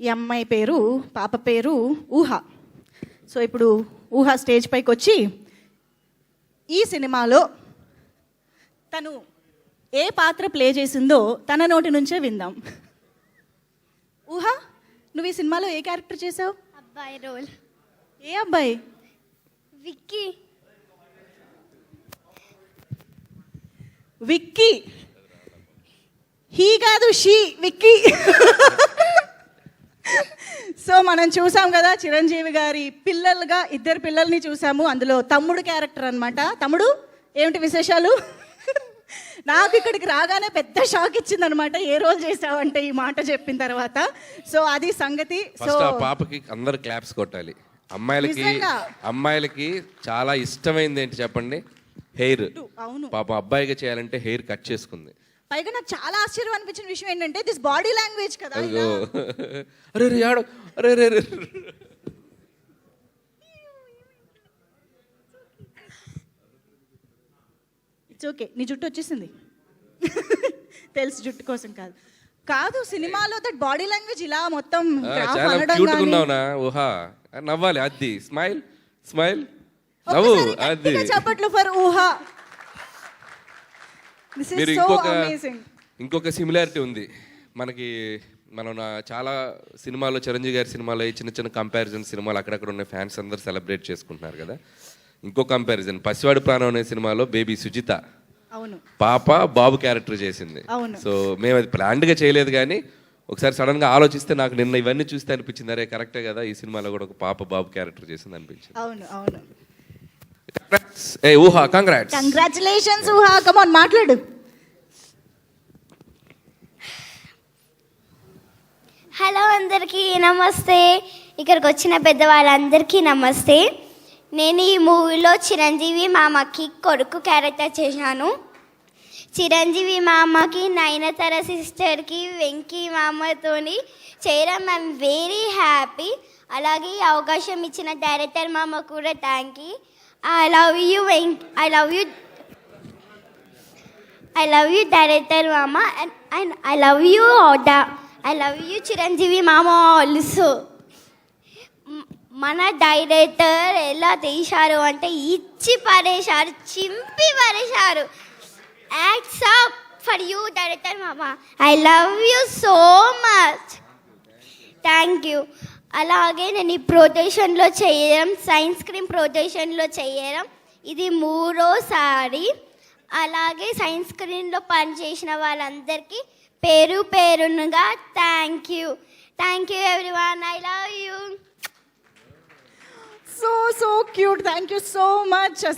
ఈ అమ్మాయి పేరు పాప పేరు ఊహ. సో ఇప్పుడు ఊహ స్టేజ్ పైకి వచ్చి ఈ సినిమాలో తను ఏ పాత్ర ప్లే చేసిందో తన నోటి నుంచే విందాం. ఊహ నువ్వు ఈ సినిమాలో ఏ క్యారెక్టర్ చేసావు? అబ్బాయి రోల్. ఏ అబ్బాయి? విక్కీ. విక్కీ. హీ కాదు షీ విక్కీ. సో మనం చూసాం కదా చిరంజీవి గారి పిల్లలుగా ఇద్దరు పిల్లల్ని చూసాము. అందులో తమ్ముడు క్యారెక్టర్ అన్నమాట. తమ్ముడు ఏమిటి విశేషాలు? నాకు ఇక్కడికి రాగానే పెద్ద షాక్ ఇచ్చింది అనమాట ఏ రోజు చేసావంటే ఈ మాట చెప్పిన తర్వాత. సో అది సంగతి. సో ఫస్ట్ ఆ పాపకి అందరు క్లాప్స్ కొట్టాలి. అమ్మాయిలకి నిజంగా. అమ్మాయిలకి చాలా ఇష్టమైంది ఏంటి చెప్పండి? హెయిర్ అవును. పాప అబ్బాయిగా చేయాలంటే హెయిర్ కట్ చేసుకుంది. పైగా నాకు చాలా ఆశ్చర్యం అనిపించిన విషయం ఏంటంటే దిస్ బాడీ లాంగ్వేజ్ కదా అరే రే ఆడు. అరే రే రే ఇట్స్ ఓకే నీ జుట్టు వచ్చేసింది. తెలుసు జుట్టు కోసం కాదు. కాదు సినిమాలో దట్ బాడీ లాంగ్వేజ్ ఇలా మొత్తం ఊహా. నవ్వాలి అది స్మైల్ స్మైల్ నవ్వు అది చప్పట్లు ఫర్ ఊహా. మీరు ఇంకొక ఇంకొక సిమిలారిటీ ఉంది. మనకి మనం చాలా సినిమాలో చిరంజీవి గారి సినిమాలో చిన్న చిన్న కంపారిజన్ సినిమాలు అక్కడక్కడ ఉన్న ఫ్యాన్స్ అందరు సెలబ్రేట్ చేసుకుంటున్నారు కదా. ఇంకో కంపారిజన్ పసివాడి ప్రాణం అనే సినిమాలో బేబీ సుజిత పాప బాబు క్యారెక్టర్ చేసింది. సో మేము అది ప్లాన్డ్గా చేయలేదు కానీ ఒకసారి సడన్గా ఆలోచిస్తే నాకు నిన్న ఇవన్నీ చూస్తే అనిపించింది. అరే కరెక్టే కదా ఈ సినిమాలో కూడా ఒక పాప బాబు క్యారెక్టర్ చేసింది అనిపించింది. అవును అవును. ఏ Uha congrats congratulations Uha come on మాట్లాడు. హలో అందరికీ నమస్తే. ఇక్కడికి వచ్చిన పెద్దవాళ్ళందరికీ నమస్తే. నేను ఈ మూవీలో చిరంజీవి మామకి కొడుకు క్యారెక్టర్ చేశాను. చిరంజీవి మామకి నయనతర సిస్టర్కి వెంకీ మామతోని చేయడం ఐఎమ్ వెరీ హ్యాపీ అలాగే ఈ అవకాశం ఇచ్చిన డైరెక్టర్ మామ కూడా thank you I love you వెంక్ I love you I love you director and, and I I love you I love you Chiranjeevi మామ also. మన డైరెక్టర్ ఎలా తీశారు అంటే ఇచ్చి పడేశారు చింపి పడేశారు. Hats off for you director మామ I love you so much thank you అలాగే నేను ఈ ప్రొటెక్షన్లో చేయడం సైన్స్ క్రీమ్ ప్రొటెక్షన్లో చేయడం ఇది మూడోసారి. అలాగే సైన్స్ స్క్రీన్లో పనిచేసిన వాళ్ళందరికీ పేరు పేరునుగా thank you thank you everyone I love you so so cute thank you so much